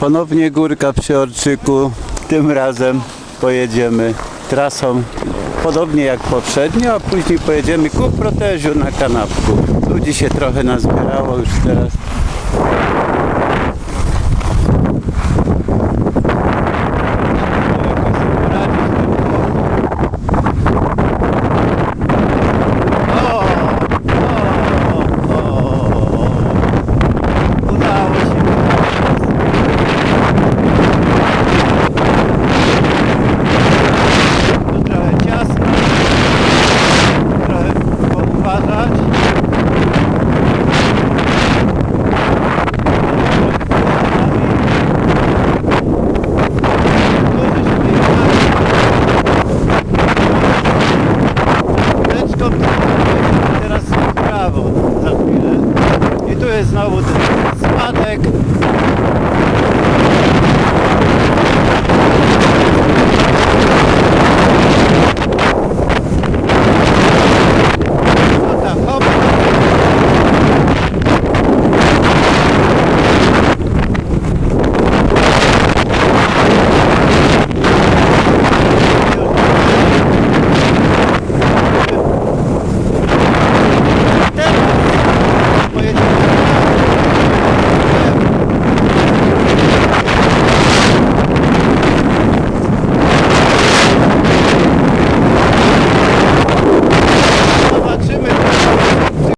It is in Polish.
Ponownie górka przy Orczyku. Tym razem pojedziemy trasą podobnie jak poprzednio, a później pojedziemy ku proteżu na kanapku. Ludzi się trochę nazbierało już teraz. O! O! O! Udało się. Tu trochę ciasno. Trochę Leczką teraz w. I tu jest znowu spadek.